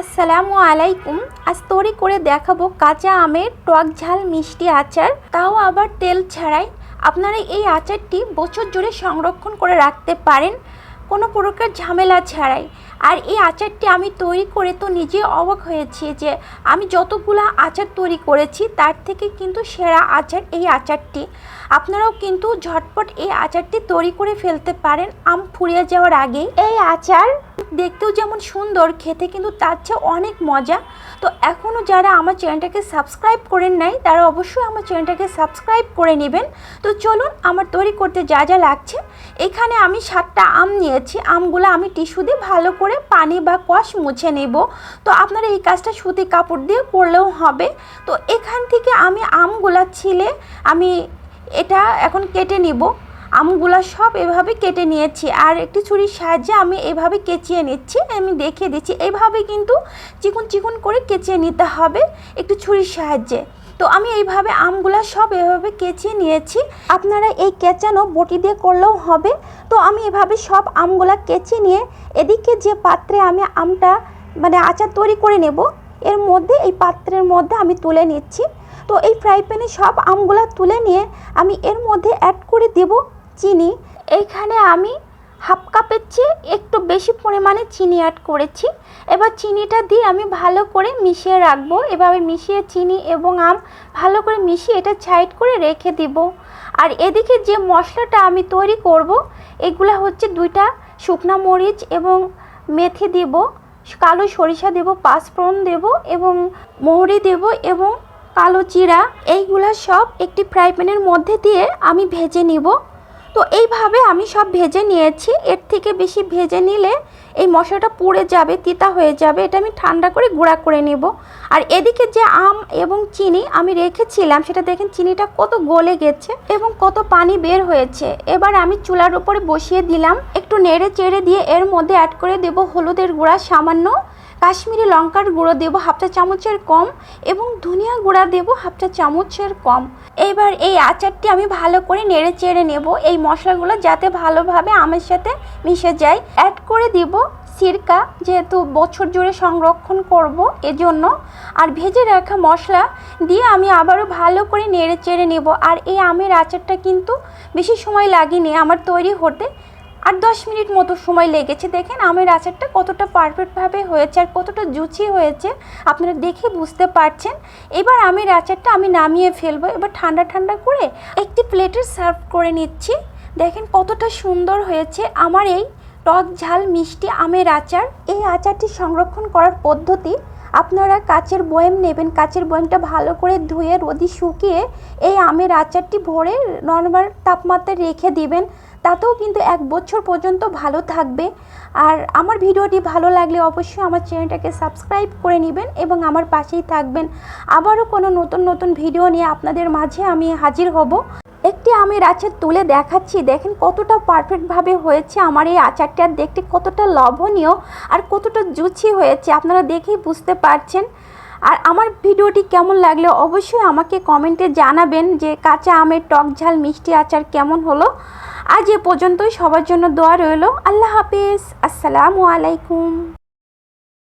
আসসালামু আলাইকুম। আজ তৈরি করে দেখাবো কাঁচা আমের টক ঝাল মিষ্টি আচার। তাও আবার তেল ছাড়াই আপনারা এই আচারটি বছর জুড়ে সংরক্ষণ করে রাখতে পারেন। কোনো প্রকার ঝামেলা ছাড়াই। আর এই আচারটি আমি তৈরি করে তো নিজে অবাক হয়েছি যে আমি যতগুলো আচার তৈরি করেছি, তার থেকে কিন্তু সেরা আচার এই আচারটি। আপনারাও কিন্তু ঝটপট এই আচারটি তৈরি করে ফেলতে পারেন, আম ফুরিয়ে যাওয়ার আগেই। এই আচার দেখতেও যেমন সুন্দর, খেতে কিন্তু তার চেয়ে অনেক মজা। তো এখনও যারা আমার চ্যানেলটাকে সাবস্ক্রাইব করেন নাই, তারা অবশ্যই আমার চ্যানেলটাকে সাবস্ক্রাইব করে নেবেন। তো চলুন আমার তৈরি করতে যা যা লাগছে, এখানে আমি সাতটা আম নিয়েছি। আমগুলো আমি টিস্যু দিয়ে ভালো করে পানি বা কষ মুছে নেব। তো আপনারা এই কাজটা সুতি কাপড় দিয়ে করলেও হবে। তো এখান থেকে আমি আমগুলা ছিলে আমি এটা এখন কেটে নিব। আমগুলা সব এভাবে কেটে নিয়েছি। আর একটি ছুরির সাহায্যে আমি এভাবে কেচিয়ে নিচ্ছি। আমি দেখিয়ে দিচ্ছি। এইভাবে কিন্তু চিকুন চিকুন করে কেচিয়ে নিতে হবে একটি ছুরির সাহায্যে। তো আমি এইভাবে আমগুলা সব এভাবে কেচিয়ে নিয়েছি। আপনারা এই কেচানো বটি দিয়ে করলেও হবে। তো আমি এভাবে সব আমগুলা কেচিয়ে নিয়ে এদিকে যে পাত্রে আমি আমটা মানে আচার তৈরি করে নেব, এর মধ্যে এই পাত্রের মধ্যে আমি তুলে নিচ্ছি। তো এই ফ্রাই প্যানে সব আমগুলা তুলে নিয়ে আমি এর মধ্যে অ্যাড করে দেব চিনি। এইখানে আমি হাফ কাপের চেয়ে একটু বেশি পরিমাণে চিনি অ্যাড করেছি। এবার চিনিটা দিয়ে আমি ভালো করে মিশিয়ে রাখব। এভাবে মিশিয়ে চিনি এবং আম ভালো করে মিশিয়ে এটা সাইড করে রেখে দিব। আর এদিকে যে মশলাটা আমি তৈরি করব, এগুলা হচ্ছে দুইটা শুকনা মরিচ এবং মেথি দিব, কালো সরিষা দেব, পাঁচফোড়ন দেব এবং মৌরি দেব এবং কালো জিরা। এইগুলা সব একটি ফ্রাই প্যানের মধ্যে দিয়ে আমি ভেজে নিব। তো এইভাবে আমি সব ভেজে নিয়েছি। এর থেকে বেশি ভেজে নিলে এই মশলাটা পুড়ে যাবে, তিতা হয়ে যাবে। এটা আমি ঠান্ডা করে গুঁড়া করে নেব। আর এদিকে যে আম এবং চিনি আমি রেখেছিলাম, সেটা দেখেন চিনিটা কত গলে গেছে এবং কত পানি বের হয়েছে। এবার আমি চুলার উপরে বসিয়ে দিলাম। একটু নেড়ে চেড়ে দিয়ে এর মধ্যে অ্যাড করে দেব হলুদের গুঁড়া, সামান্য কাশ্মীরি লঙ্কার গুঁড়ো দেবো হাফটা চামচের কম এবং ধনিয়া গুঁড়া দেবো হাফটা চামচের কম। এবার এই আচারটি আমি ভালো করে নেড়ে চেড়ে নেব। এই মশলাগুলো যাতে ভালোভাবে আমের সাথে মিশে যায়। অ্যাড করে দিব সিরকা, যেহেতু বছর জুড়ে সংরক্ষণ করব এজন্য। আর ভেজে রাখা মশলা দিয়ে আমি আবারও ভালো করে নেড়ে চেড়ে নেব। আর এই আমের আচারটা কিন্তু বেশি সময় লাগেনি আমার তৈরি হতে। আর দশ মিনিট মতো সময় লেগেছে। দেখেন আমের আচারটা কতটা পারফেক্টভাবে হয়েছে আর কতটা জুচি হয়েছে। আপনারা দেখে বুঝতে পারছেন। এবার আমের আচারটা আমি নামিয়ে ফেলব। এবার ঠান্ডা ঠান্ডা করে একটি প্লেটে সার্ভ করে নিচ্ছি। দেখেন কতটা সুন্দর হয়েছে আমার এই টক ঝাল মিষ্টি আমের আচার। এই আচারটি সংরক্ষণ করার পদ্ধতি আপনারা কাচের বয়েম নেবেন। কাচের বয়েমটা ভালো করে ধুয়ে, রোদি শুকিয়ে এই আমের আচারটি ভরে নর্মাল তাপমাত্রায় রেখে দিবেন। তাতেও কিন্তু এক বছর পর্যন্ত ভালো থাকবে। আর আমার ভিডিওটি ভালো লাগলে অবশ্যই আমার চ্যানেলটাকে সাবস্ক্রাইব করে নেবেন এবং আমার পাশেই থাকবেন। আবারও কোনো নতুন নতুন ভিডিও নিয়ে আপনাদের মাঝে আমি হাজির হব। একটি আমের আচার তুলে দেখাচ্ছি। দেখেন কতটা পারফেক্টভাবে হয়েছে আমার এই আচারটা দেখতে কতটা লবণীয় আর কতটা জুচি হয়েছে, আপনারা দেখেই বুঝতে পারছেন। আর আমার ভিডিওটি কেমন লাগলে অবশ্যই আমাকে কমেন্টে জানাবেন যে কাঁচা আমের টক ঝাল মিষ্টি আচার কেমন হলো। আজ এ পর্যন্তই, সবার জন্য দোয়া রইল। আল্লাহ হাফিজ। আসসালামু আলাইকুম।